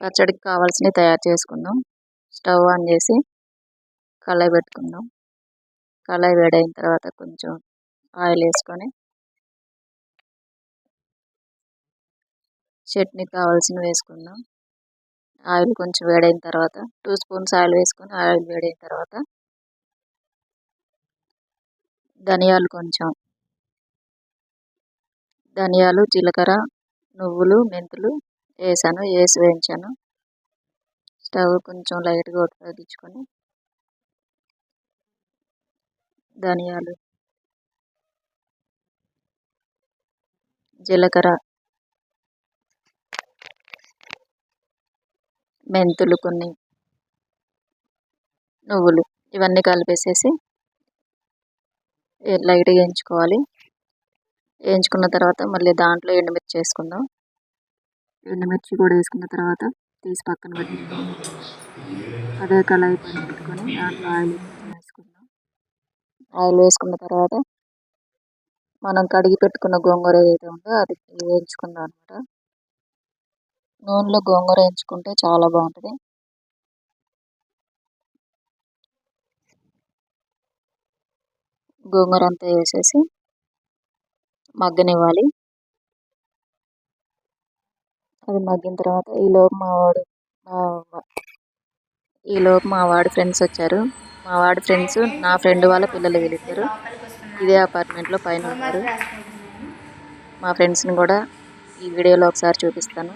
పచ్చడికి కావాల్సినవి తయారు చేసుకుందాం. స్టవ్ ఆన్ చేసి కళాయి పెట్టుకుందాం. కళాయి వేడైన తర్వాత కొంచెం ఆయిల్ వేసుకొని చట్నీ కావాల్సినవి వేసుకుందాం. ఆయిల్ కొంచెం వేడైన తర్వాత టూ స్పూన్స్ ఆయిల్ వేసుకొని ఆయిల్ వేడైన తర్వాత ధనియాలు కొంచెం. ధనియాలు జీలకర్ర నువ్వులు మెంతులు వేసాను వేసి వేయించాను. స్టవ్ కొంచెం లైట్గా ఉపయోగించుకొని ధనియాలు జీలకర్ర మెంతులు కొన్ని నువ్వులు ఇవన్నీ కలిపేసేసి లైట్గా వేయించుకోవాలి. వేయించుకున్న తర్వాత మళ్ళీ దాంట్లో ఎండుమిర్చి వేసుకుందాం. ఎండుమిర్చి కూడా వేసుకున్న తర్వాత తీసి పక్కన పెట్టుకుందాం అదే కళాయి పైన పెట్టుకొని దాంట్లో ఆయిల్ వేసుకుందాం. ఆయిల్ వేసుకున్న తర్వాత మనం కడిగి పెట్టుకున్న గోంగూర ఏదైతే ఉందో అది వేయించుకుందాం అనమాట నూనెలో గోంగూర వేయించుకుంటే చాలా బాగుంటుంది. గోంగూర అంతా వేసేసి మగ్గనివ్వాలి. అది మగ్గిన తర్వాత ఈలోపు మా వాడు ఈలోపు మా వాడి ఫ్రెండ్స్ వచ్చారు. మా వాడి ఫ్రెండ్స్ నా ఫ్రెండ్ వాళ్ళ పిల్లలు వీళ్ళిద్దరు ఇదే అపార్ట్మెంట్లో పైన ఉన్నారు. మా ఫ్రెండ్స్ని కూడా ఈ వీడియోలో ఒకసారి చూపిస్తాను.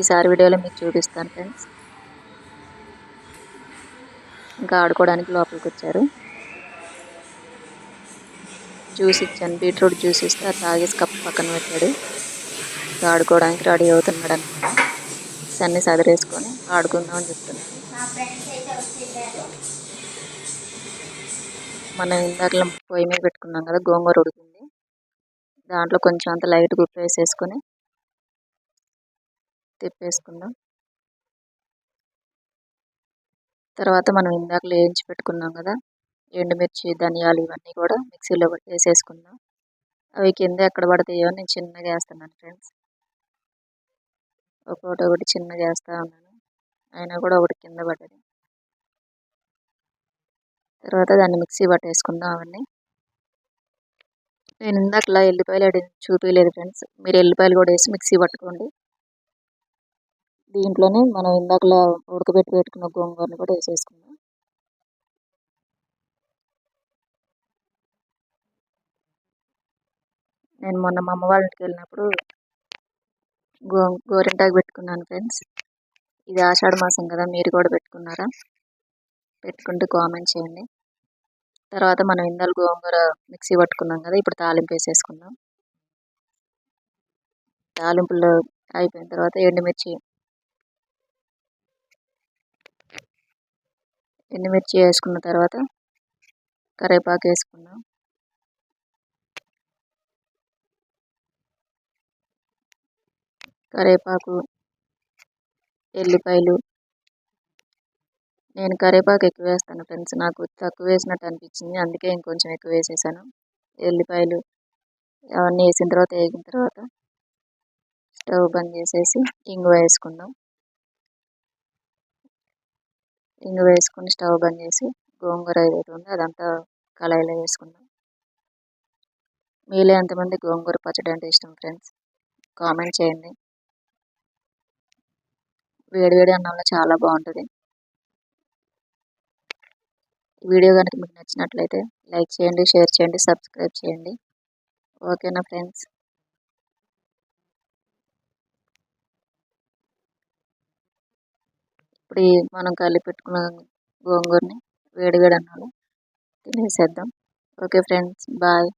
ఈసారి వీడియోలో మీకు చూపిస్తాను ఫ్రెండ్స్ ఇంకా ఆడుకోవడానికి లోపలికి వచ్చారు. జ్యూస్ ఇచ్చాను. బీట్రూట్ జ్యూస్ ఇస్తే తాగేసి కప్పు పక్కన పెట్టాడు. ఆడుకోవడానికి రెడీ అవుతున్నాడు అనమాట. సన్ని సదిరేసుకొని ఆడుకుందాం అని చెప్తున్నాను మనం ఇందాక పొయ్యి మీద పెట్టుకున్నాం కదా గోంగూర ఉడికింది. దాంట్లో కొంచెం అంత లైట్ ఉప్పు వేసేసుకొని తిప్పేసుకుందాం. తర్వాత మనం ఇందాక వేయించి పెట్టుకున్నాం కదా ఎండుమిర్చి ధనియాలు ఇవన్నీ కూడా మిక్సీలో వేసేసుకుందాం. అవి కింద ఎక్కడ పడతాయో నేను చిన్నగా వేస్తున్నాను ఫ్రెండ్స్ ఒకటి ఒకటి చిన్నగా చేస్తూ ఉన్నాను. అయినా కూడా ఒకటి కింద పడ్డది. తర్వాత దాన్ని మిక్సీ పట్టేసుకుందాం అవన్నీ. నేను ఇందాకలా ఎల్లిపాయలు చూపించలేదు ఫ్రెండ్స్. మీరు ఎల్లిపాయలు కూడా వేసి మిక్సీ పట్టుకోండి. దీంట్లోనే మనం ఇందాకలా ఉడకబెట్టి పెట్టుకున్న గోంగూరని కూడా వేసేసుకుందాం. నేను మొన్న మా అమ్మ వాళ్ళ ఇంటికి వెళ్ళినప్పుడు గో గోరింటాకు పెట్టుకున్నాను ఫ్రెండ్స్. ఇది ఆషాఢ మాసం కదా మీరు కూడా పెట్టుకున్నారా? పెట్టుకుంటూ కామెంట్ చేయండి. తర్వాత మనం ఇందాలు గోంగూర మిక్సీ పట్టుకున్నాం కదా ఇప్పుడు తాలింపు వేసేసుకుందాం. తాలింపులో అయిపోయిన తర్వాత ఎండుమిర్చి ఎండుమిర్చి వేసుకున్న తర్వాత కరివేపాకు వేసుకున్నాం కరివేపాకు ఎల్లిపాయలు. నేను కరివేపాకు ఎక్కువ వేస్తాను ఫ్రెండ్స్. నాకు తక్కువ వేసినట్టు అనిపించింది. అందుకే ఇంకొంచెం ఎక్కువ వేసేసాను. ఎల్లిపాయలు అవన్నీ వేసిన తర్వాత వేగిన తర్వాత స్టవ్ బంద్ చేసేసి ఇంగు వేసుకుందాం. ఇంగు వేసుకుని స్టవ్ బంద్ చేసి గోంగూర ఏదైతే ఉందో అదంతా కళాయిలో వేసుకుందాం. మీలో ఎంతమంది గోంగూర పచ్చడి అంటే ఇష్టం ఫ్రెండ్స్? కామెంట్ చేయండి. వేడివేడి అన్నంలో చాలా బాగుంటుంది. వీడియో కనుక మీకు నచ్చినట్లయితే లైక్ చేయండి షేర్ చేయండి సబ్స్క్రైబ్ చేయండి. ఓకేనా ఫ్రెండ్స్? ఇప్పుడు మనం కలిపి పెట్టుకున్న గోంగూరని వేడివేడి అన్నాలు తినేసేద్దాం. Okay friends bye.